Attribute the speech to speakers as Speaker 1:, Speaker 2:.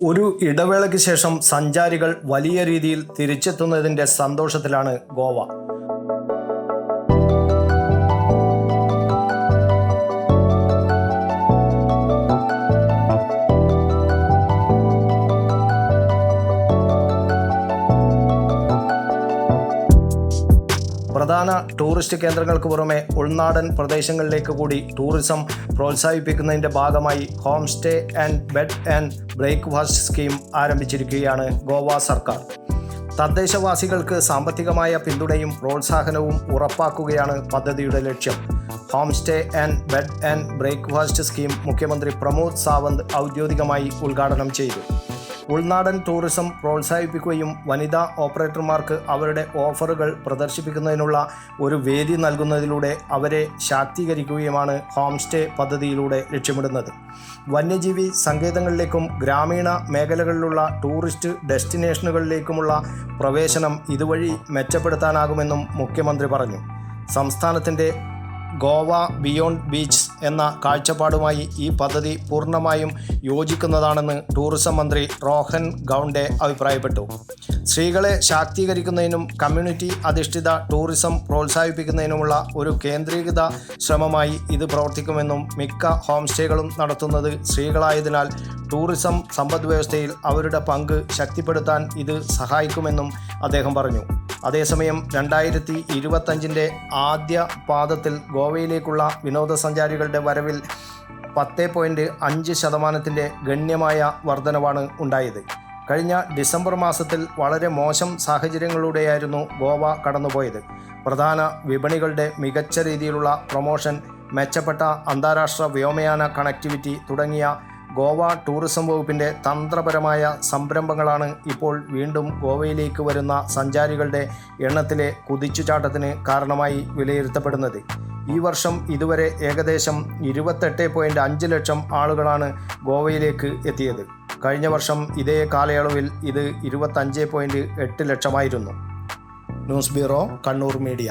Speaker 1: ഒരു ഇടവേളയ്ക്ക് ശേഷം സഞ്ചാരികൾ വലിയ രീതിയിൽ തിരിച്ചെത്തുന്നതിന്റെ സന്തോഷത്തിലാണ് ഗോവ. പ്രധാന ടൂറിസ്റ്റ് കേന്ദ്രങ്ങൾക്ക് പുറമെ ഉൾനാടൻ പ്രദേശങ്ങളിലേക്ക് കൂടി ടൂറിസം പ്രോത്സാഹിപ്പിക്കുന്നതിന്റെ ഭാഗമായി home stay and bed and breakfast scheme ആരംഭിച്ചിരിക്കുകയാണ് ഗോവ സർക്കാർ. തദ്ദേശവാസികൾക്ക് സാമ്പത്തികമായ പിന്തുണയും പ്രോത്സാഹനവും ഉറപ്പാക്കുകയാണ് പദ്ധതിയുടെ ലക്ഷ്യം. Home stay and bed and breakfast scheme മുഖ്യമന്ത്രി പ്രമോദ് സാവന്ത് ഔദ്യോഗികമായി ഉദ്ഘാടനം ചെയ്തു. ഉൾനാടൻ ടൂറിസം പ്രോത്സാഹിപ്പിക്കുകയും വനിതാ ഓപ്പറേറ്റർമാർക്ക് അവരുടെ ഓഫറുകൾ പ്രദർശിപ്പിക്കുന്നതിനുള്ള ഒരു വേദി നൽകുന്നതിലൂടെ അവരെ ശാക്തീകരിക്കുകയുമാണ് ഹോം സ്റ്റേ പദ്ധതിയിലൂടെ ലക്ഷ്യമിടുന്നത്. വന്യജീവി സങ്കേതങ്ങളിലേക്കും ഗ്രാമീണ മേഖലകളിലുള്ള ടൂറിസ്റ്റ് ഡെസ്റ്റിനേഷനുകളിലേക്കുമുള്ള പ്രവേശനം ഇതുവഴി മെച്ചപ്പെടുത്താനാകുമെന്നും മുഖ്യമന്ത്രി പറഞ്ഞു. സംസ്ഥാനത്തിന്റെ ഗോവ ബിയോണ്ട് ബീച്ച് എന്ന കാഴ്ചപ്പാടുമായി ഈ പദ്ധതി പൂർണമായും യോജിക്കുന്നതാണെന്ന് ടൂറിസം മന്ത്രി റോഹൻ ഗൗണ്ടെ അഭിപ്രായപ്പെട്ടു. സ്ത്രീകളെ ശാക്തീകരിക്കുന്നതിനും കമ്മ്യൂണിറ്റി അധിഷ്ഠിത ടൂറിസം പ്രോത്സാഹിപ്പിക്കുന്നതിനുമുള്ള ഒരു കേന്ദ്രീകൃത ശ്രമമായി ഇത് പ്രവർത്തിക്കുമെന്നും മിക്ക ഹോം സ്റ്റേകളും നടത്തുന്നത് സ്ത്രീകളായതിനാൽ ടൂറിസം സമ്പദ് വ്യവസ്ഥയിൽ അവരുടെ പങ്ക് ശക്തിപ്പെടുത്താൻ ഇത് സഹായിക്കുമെന്നും അദ്ദേഹം പറഞ്ഞു. അതേസമയം രണ്ടായിരത്തി ഇരുപത്തഞ്ചിന്റെ ആദ്യ പാദത്തിൽ ഗോവയിലേക്കുള്ള വിനോദസഞ്ചാരികളുടെ വരവിൽ പത്ത് പോയിന്റ് അഞ്ച് ശതമാനത്തിന്റെ ഗണ്യമായ വർധനവാണ് ഉണ്ടായത്. കഴിഞ്ഞ ഡിസംബർ മാസത്തിൽ വളരെ മോശം സാഹചര്യങ്ങളിലൂടെയായിരുന്നു ഗോവ കടന്നുപോയത്. പ്രധാന വിപണികളുടെ മികച്ച രീതിയിലുള്ള പ്രൊമോഷൻ മെച്ചപ്പെട്ട അന്താരാഷ്ട്ര വ്യോമയാന കണക്ടിവിറ്റി തുടങ്ങിയ ഗോവ ടൂറിസം വകുപ്പിന്റെ തന്ത്രപരമായ സംരംഭങ്ങളാണ് ഇപ്പോൾ വീണ്ടും ഗോവയിലേക്ക് വരുന്ന സഞ്ചാരികളുടെ എണ്ണത്തിലെ കുതിച്ചുചാട്ടത്തിന് കാരണമായി വിലയിരുത്തപ്പെടുന്നത്. ഈ വർഷം ഇതുവരെ ഏകദേശം ഇരുപത്തെട്ട് പോയിന്റ് അഞ്ച് ലക്ഷം ആളുകളാണ് ഗോവയിലേക്ക് എത്തിയത്. കഴിഞ്ഞ വർഷം ഇതേ കാലയളവിൽ ഇത് ഇരുപത്തഞ്ച് പോയിന്റ് എട്ട് ലക്ഷമായിരുന്നു. News bureau Kannur media.